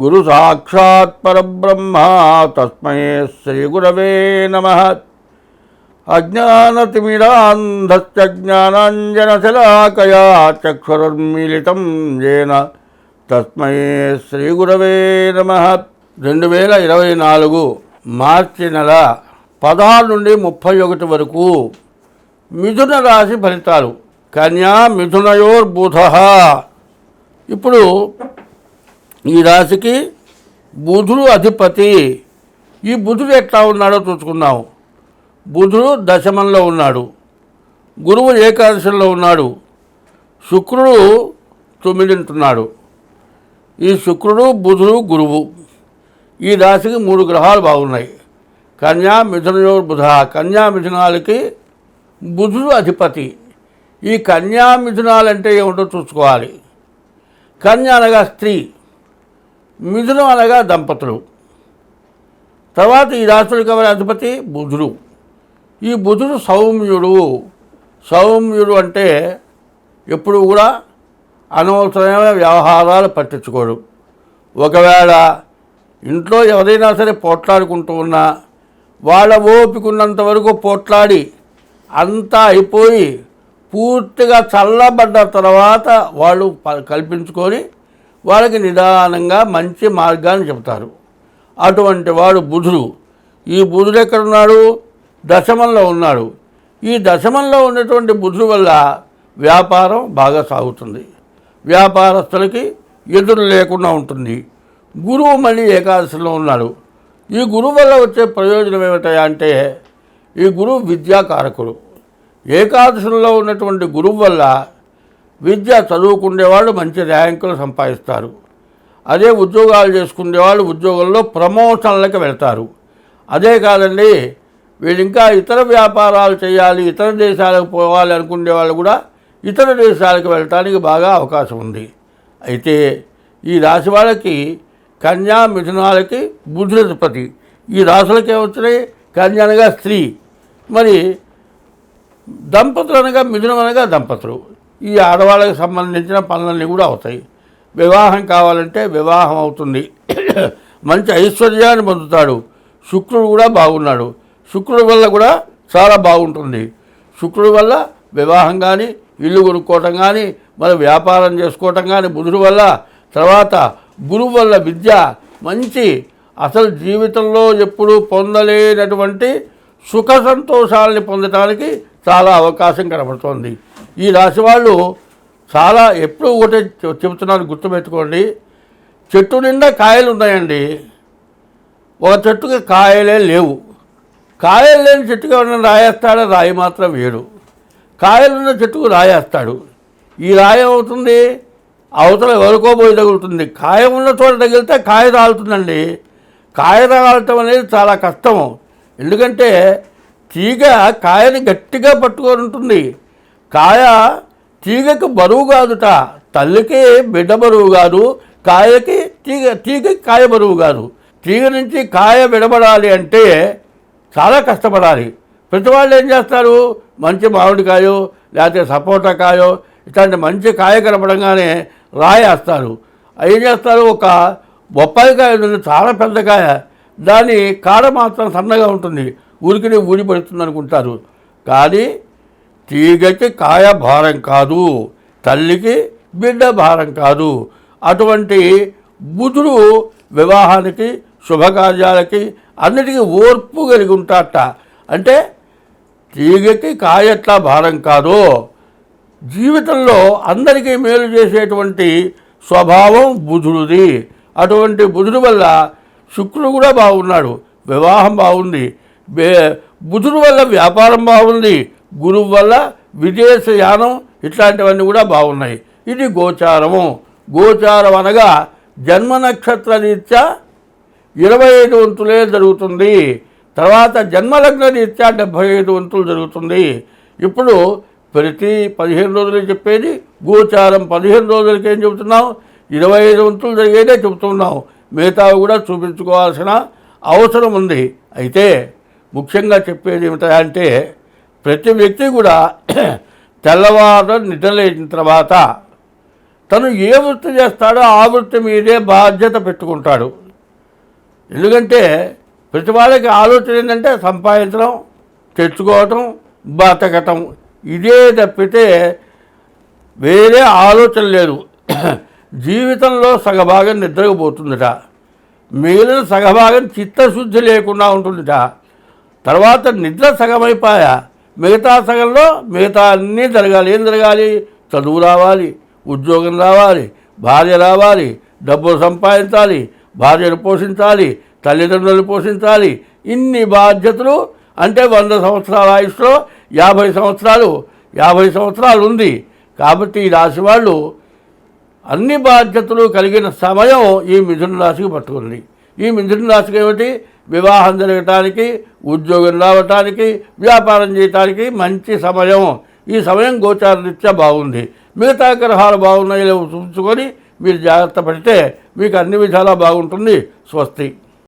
గురు సాక్షాత్ పరబ్రహ్మ తస్మై శ్రీగురవే నమ. అజ్ఞానతిమిరాంధశ్చ చక్షురుర్మిళితం జేన. ఏన తస్మై శ్రీగురవే నమ. రెండు వేల ఇరవై నాలుగు మార్చి నెల పదహారు నుండి ముప్పై ఒకటి వరకు మిథున రాశి ఫలితాలు. కన్యా మిథునయోర్బుధ. ఇప్పుడు ఈ రాశికి బుధుడు అధిపతి. ఈ బుధుడు ఎట్లా ఉన్నాడో చూసుకున్నాం బుధుడు దశమంలో ఉన్నాడు. గురువు ఏకాదశంలో ఉన్నాడు. శుక్రుడు తొమ్మిదింటున్నాడు. ఈ శుక్రుడు బుధుడు గురువు. ఈ రాశికి మూడు గ్రహాలు బాగున్నాయి. కన్యా మిథునయో బుధ. కన్యా మిథునాలకి బుధుడు అధిపతి. ఈ కన్యా మిథునాలంటే ఏమిటో చూసుకోవాలి. కన్య అనగా స్త్రీ. మిథునం అనగా దంపతులు. తర్వాత ఈ రాశులకు ఎవరి అధిపతి? బుధుడు. ఈ బుధుడు సౌమ్యుడు. సౌమ్యుడు అంటే ఎప్పుడు కూడా అనవసరమైన వ్యవహారాలు పట్టించుకోడు. ఒకవేళ ఇంట్లో ఎవరైనా సరే పోట్లాడుకుంటూ ఉన్నా వాళ్ళ ఓపికన్నంత వరకు పోట్లాడి అంతా అయిపోయి పూర్తిగా చల్లబడ్డ తర్వాత వాళ్ళు ప- కల్పించుకొని వాళ్ళకి నిదానంగా మంచి మార్గాన్ని చెబుతారు. అటువంటి వాడు బుధుడు. ఈ బుధుడు ఎక్కడున్నాడు? దశమంలో ఉన్నాడు. ఈ దశమంలో ఉన్నటువంటి బుధుడు వల్ల వ్యాపారం బాగా సాగుతుంది. వ్యాపారస్తులకి ఎదురు లేకుండా ఉంటుంది. గురువు మళ్ళీ ఏకాదశిలో ఉన్నాడు. ఈ గురువు వల్ల వచ్చే ప్రయోజనం ఏమిటయా అంటే ఈ గురువు విద్యాకారకుడు. ఏకాదశిలో ఉన్నటువంటి గురువు వల్ల విద్య చదువుకునేవాళ్ళు మంచి ర్యాంకులు సంపాదిస్తారు. అదే ఉద్యోగాలు చేసుకునేవాళ్ళు ఉద్యోగంలో ప్రమోషన్లకు వెళ్తారు. అదే కాదండి వీళ్ళు ఇంకా ఇతర వ్యాపారాలు చేయాలి ఇతర దేశాలకు పోవాలి అనుకునే వాళ్ళు కూడా ఇతర దేశాలకు వెళ్ళటానికి బాగా అవకాశం ఉంది. అయితే ఈ రాశి వాళ్ళకి కన్యా మిథునాలకి బుధులధిపతి ఈ రాశులకి ఏమొచ్చినాయి కన్య అనగా స్త్రీ. మరి దంపతులు అనగా మిథునం అనగా దంపతులు. ఈ ఆడవాళ్ళకి సంబంధించిన పనులన్నీ కూడా అవుతాయి. వివాహం కావాలంటే వివాహం అవుతుంది. మంచి ఐశ్వర్యాన్ని పొందుతాడు. శుక్రుడు కూడా బాగున్నాడు. శుక్రుడి వల్ల కూడా చాలా బాగుంటుంది. శుక్రుడి వల్ల వివాహం కానీ ఇల్లు కొనుక్కోవటం కానీ మరి వ్యాపారం చేసుకోవటం కానీ బుధుడు వల్ల తర్వాత గురువు వల్ల విద్య మంచి అసలు జీవితంలో ఎప్పుడూ పొందలేనటువంటి సుఖ సంతోషాలని పొందటానికి చాలా అవకాశం కనబడుతోంది. ఈ రాశి వాళ్ళు చాలా ఎప్పుడు ఒకటే చె- చెబుతున్నాను గుర్తుపెట్టుకోండి. చెట్టు నిండా కాయలు ఉన్నాయండి. ఒక చెట్టుకి కాయలే లేవు. కాయలు లేని చెట్టుకి ఎవరైనా రాయేస్తాడో? రాయి మాత్రం వేడు కాయలున్న చెట్టుకు రాయేస్తాడు. ఈ రాయి ఏమవుతుంది? అవతల ఎవరికోబోయి తగులుతుంది. కాయ ఉన్న చోట తగిలితే కాయ రాలుతుందండి కాయ రాలటం అనేది చాలా కష్టము. ఎందుకంటే తీగ కాయని గట్టిగా పట్టుకొని ఉంటుంది. కాయ తీగకు బరువు కాదుట తల్లికి బిడ్డ బరువు కాదు కాయకి తీగ తీగకి కాయ బరువు కాదు. తీగ నుంచి కాయ విడబడాలి అంటే చాలా కష్టపడాలి. ప్రతి వాళ్ళు ఏం చేస్తారు? మంచి మామిడికాయో లేకపోతే సపోటా కాయో ఇట్లాంటి మంచి కాయ కనపడంగానే రాయేస్తారు. ఏం చేస్తారు? ఒక బొప్పాయి కాయ ఉంది చాలా పెద్ద కాయ. దాని కాడ మాత్రం సన్నగా ఉంటుంది. ఊరికి ఊడి పడుతుంది అనుకుంటారు. కానీ తీగకి కాయ భారం కాదు తల్లికి బిడ్డ భారం కాదు. అటువంటి బుధుడు వివాహానికి శుభకార్యాలకి అన్నిటికీ ఓర్పు కలిగి ఉంటాట అంటే తీగకి కాయ ఎట్లా భారం కాదో జీవితంలో అందరికీ మేలు చేసేటువంటి స్వభావం బుధుడిది. అటువంటి బుధుడి వల్ల శుక్రుడు కూడా బాగున్నాడు వివాహం బాగుంది. బే బుధుడు వల్ల వ్యాపారం బాగుంది గురువు వల్ల విదేశయానం ఇట్లాంటివన్నీ కూడా బాగున్నాయి. ఇది గోచారము. గోచారం అనగా జన్మ నక్షత్ర రీత్యా ఇరవై ఐదు వంతులే జరుగుతుంది. తర్వాత జన్మలగ్న రీత్యా డెబ్భై ఐదు వంతులు జరుగుతుంది. ఇప్పుడు ప్రతి పదిహేను రోజులకి చెప్పేది గోచారం పదిహేను రోజులకి ఏం చెబుతున్నాం ఇరవై ఐదు వంతులు జరిగేదే చెబుతున్నాం మిగతావి కూడా చూపించుకోవాల్సిన అవసరం ఉంది. అయితే ముఖ్యంగా చెప్పేది ఏమిటంటే ప్రతి వ్యక్తి కూడా తెల్లవారు నిద్రలేచిన తర్వాత తను ఏ వృత్తి చేస్తాడో ఆ వృత్తి మీదే బాధ్యత పెట్టుకుంటాడు. ఎందుకంటే ప్రతి వాళ్ళకి ఆలోచన ఏంటంటే సంపాదించడం తెచ్చుకోవటం బతకటం. ఇదే తప్పితే వేరే ఆలోచన లేదు. జీవితంలో సగభాగం నిద్రకపోతుందిట. మిగిలిన సగభాగం చిత్తశుద్ధి లేకుండా ఉంటుందిట. తర్వాత నిద్ర సగమైపోయా మిగతా సగంలో మిగతా అన్నీ జరగాలి. ఏం జరగాలి? చదువు రావాలి ఉద్యోగం రావాలి భార్య రావాలి డబ్బులు సంపాదించాలి భార్యను పోషించాలి తల్లిదండ్రులను పోషించాలి. ఇన్ని బాధ్యతలు అంటే వంద సంవత్సరాల ఆయుష్లో యాభై సంవత్సరాలు యాభై సంవత్సరాలు ఉంది. కాబట్టి ఈ రాశి వాళ్ళు అన్ని బాధ్యతలు కలిగిన సమయం ఈ మిథున రాశికి పట్టుకుంది. ఈ మిథున రాశికి ఏమిటి? వివాహం జరగటానికి ఉద్యోగం రావటానికి వ్యాపారం చేయటానికి మంచి సమయం. ఈ సమయం గోచార రీత్యా బాగుంది. మిగతా గ్రహాలు బాగున్నాయి చూసుకొని మీరు జాగ్రత్త పడితే మీకు అన్ని విధాలా బాగుంటుంది. స్వస్తి.